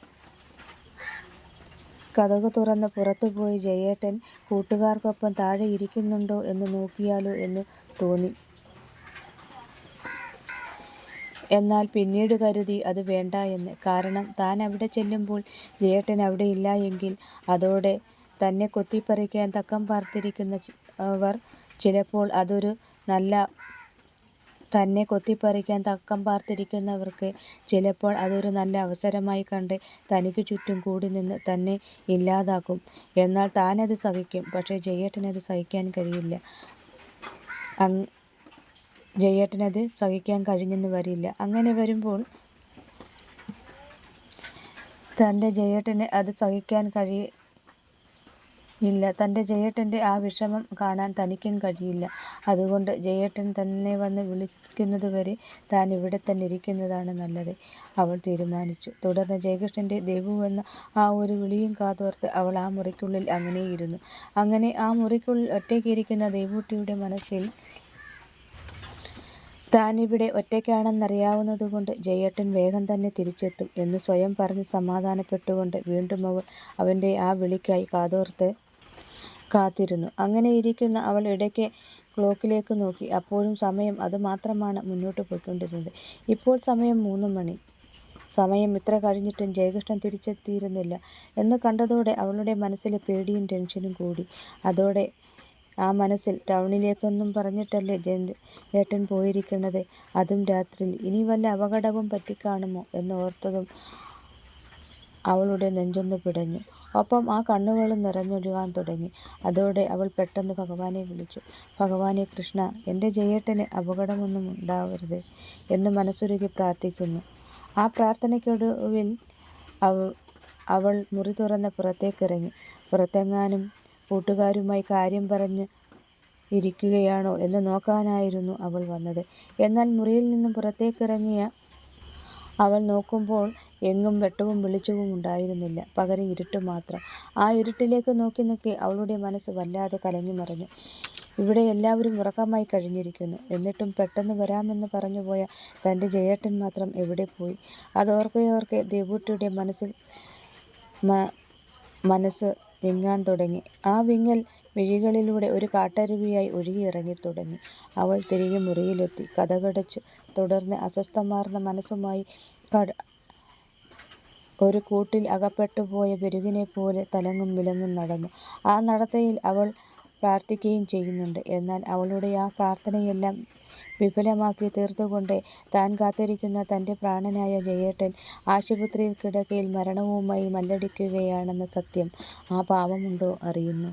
കഥകു തുറന്ന് പുറത്തുപോയി ജയേട്ടൻ കൂട്ടുകാർക്കൊപ്പം താഴെ ഇരിക്കുന്നുണ്ടോ എന്ന് നോക്കിയാലോ എന്ന് തോന്നി. എന്നാൽ പിന്നീട് കരുതി അത് വേണ്ട എന്ന്. കാരണം താൻ അവിടെ ചെല്ലുമ്പോൾ ജയേട്ടൻ അവിടെ ഇല്ല എങ്കിൽ അതോടെ തന്നെ കൊത്തിപ്പറിക്കാൻ തക്കം പാർത്തിരിക്കുന്ന അവർ ചിലപ്പോൾ അതൊരു നല്ല തന്നെ കൊത്തിപ്പറിക്കാൻ തക്കം പാർത്തിരിക്കുന്നവർക്ക് ചിലപ്പോൾ അതൊരു നല്ല അവസരമായി കണ്ട് തനിക്ക് ചുറ്റും കൂടി നിന്ന് തന്നെ ഇല്ലാതാക്കും. എന്നാൽ താനത് സഹിക്കും. പക്ഷേ ജയേട്ടനത് സഹിക്കാൻ കഴിയില്ല. ജയേട്ടനത് സഹിക്കാൻ കഴിഞ്ഞെന്ന് വരില്ല. അങ്ങനെ വരുമ്പോൾ തന്റെ ജയേട്ടന് അത് സഹിക്കാൻ കഴിയില്ല. തന്റെ ജയേട്ടന്റെ ആ വിഷമം കാണാൻ തനിക്കും കഴിയില്ല. അതുകൊണ്ട് ജയേട്ടൻ തന്നെ വന്ന് വിളിക്കുന്നതുവരെ താൻ ഇവിടെ തന്നെ ഇരിക്കുന്നതാണ് നല്ലത് അവൾ തീരുമാനിച്ചു. തുടർന്ന് ജയകൃഷ്ണന്റെ ദേവു എന്ന ആ ഒരു വിളിയും കാതോർത്ത് അവൾ ആ മുറിക്കുള്ളിൽ അങ്ങനെയിരുന്നു. അങ്ങനെ ആ മുറിക്കുള്ളിൽ ഒറ്റയ്ക്കിരിക്കുന്ന ദേവൂട്ടിയുടെ മനസ്സിൽ താനിവിടെ ഒറ്റയ്ക്കാണെന്നറിയാവുന്നതുകൊണ്ട് ജയേട്ടൻ വേഗം തന്നെ തിരിച്ചെത്തും എന്ന് സ്വയം പറഞ്ഞ് സമാധാനപ്പെട്ടുകൊണ്ട് വീണ്ടും അവൾ അവന്റെ ആ വിളിക്കായി കാതോർത്ത് കാത്തിരുന്നു. അങ്ങനെ ഇരിക്കുന്ന അവൾ ഇടയ്ക്ക് ക്ലോക്കിലേക്ക് നോക്കി. അപ്പോഴും സമയം അതുമാത്രമാണ് മുന്നോട്ട് പോയിക്കൊണ്ടിരുന്നത്. ഇപ്പോൾ സമയം മൂന്ന് മണി. സമയം ഇത്ര കഴിഞ്ഞിട്ടും ജയകൃഷ്ണൻ തിരിച്ചെത്തിയിരുന്നില്ല എന്ന് കണ്ടതോടെ അവളുടെ മനസ്സിലെ പേടിയും ടെൻഷനും കൂടി. അതോടെ ആ മനസ്സിൽ ടൗണിലേക്കൊന്നും പറഞ്ഞിട്ടല്ലേ ജയന്ത് ഏട്ടൻ പോയിരിക്കുന്നത് അതും രാത്രിയിൽ. ഇനി വല്ല അപകടവും പറ്റിക്കാണുമോ എന്നോർത്തതും അവളുടെ നെഞ്ചൊന്ന് പിടഞ്ഞു. ഒപ്പം ആ കണ്ണുകളും നിറഞ്ഞൊഴുകാൻ തുടങ്ങി. അതോടെ അവൾ പെട്ടെന്ന് ഭഗവാനെ വിളിച്ചു. "ഭഗവാനെ കൃഷ്ണ, എന്റെ ജയേട്ടന് അപകടമൊന്നും ഉണ്ടാവരുത്" എന്ന് മനസ്സുരുകി പ്രാർത്ഥിക്കുന്നു. ആ പ്രാർത്ഥനയ്ക്കൊടുവിൽ അവൾ മുറി തുറന്ന് പുറത്തേക്കിറങ്ങി. പുറത്തെങ്ങാനും കൂട്ടുകാരുമായി കാര്യം പറഞ്ഞ് ഇരിക്കുകയാണോ എന്ന് നോക്കാനായിരുന്നു അവൾ വന്നത്. എന്നാൽ മുറിയിൽ നിന്നും പുറത്തേക്കിറങ്ങിയ അവൾ നോക്കുമ്പോൾ എങ്ങും വെട്ടവും വെളിച്ചവും ഉണ്ടായിരുന്നില്ല. പകരം ഇരുട്ട് മാത്രം. ആ ഇരുട്ടിലേക്ക് നോക്കി നോക്കി അവളുടെ മനസ്സ് വല്ലാതെ കലങ്ങി മറിഞ്ഞു ഇവിടെ എല്ലാവരും ഉറക്കമായി കഴിഞ്ഞിരിക്കുന്നു. എന്നിട്ടും പെട്ടെന്ന് വരാമെന്ന് പറഞ്ഞു പോയ തന്റെ ജയേട്ടൻ മാത്രം എവിടെ പോയി? അതോർക്കയോർക്കെ ദേവൂട്ടിയുടെ മനസ്സിൽ മനസ്സ് വിങ്ങാൻ തുടങ്ങി. ആ വിങ്ങൽ മിഴികളിലൂടെ ഒരു കാട്ടരുവിയായി ഒഴുകിയിറങ്ങിത്തുടങ്ങി. അവൾ തിരികെ മുറിയിലെത്തി. കതകടച്ചു. തുടർന്ന് അസ്വസ്ഥമാർന്ന മനസ്സുമായി ഒരു കൂട്ടിൽ അകപ്പെട്ടുപോയ പെരുകിനെപ്പോലെ തലങ്ങും വിലങ്ങും നടന്നു. ആ നടത്തയിൽ അവൾ പ്രാർത്ഥിക്കുകയും ചെയ്യുന്നുണ്ട്. എന്നാൽ അവളുടെ ആ പ്രാർത്ഥനയെല്ലാം വിഫലമാക്കി തീർത്തുകൊണ്ട് താൻ കാത്തിരിക്കുന്ന തന്റെ പ്രാണനായ ജയേട്ടൻ ആശുപത്രി കിടക്കയിൽ മരണവുമായി മല്ലടിക്കുകയാണെന്ന സത്യം ആ പാവമുണ്ടോ അറിയുന്നു.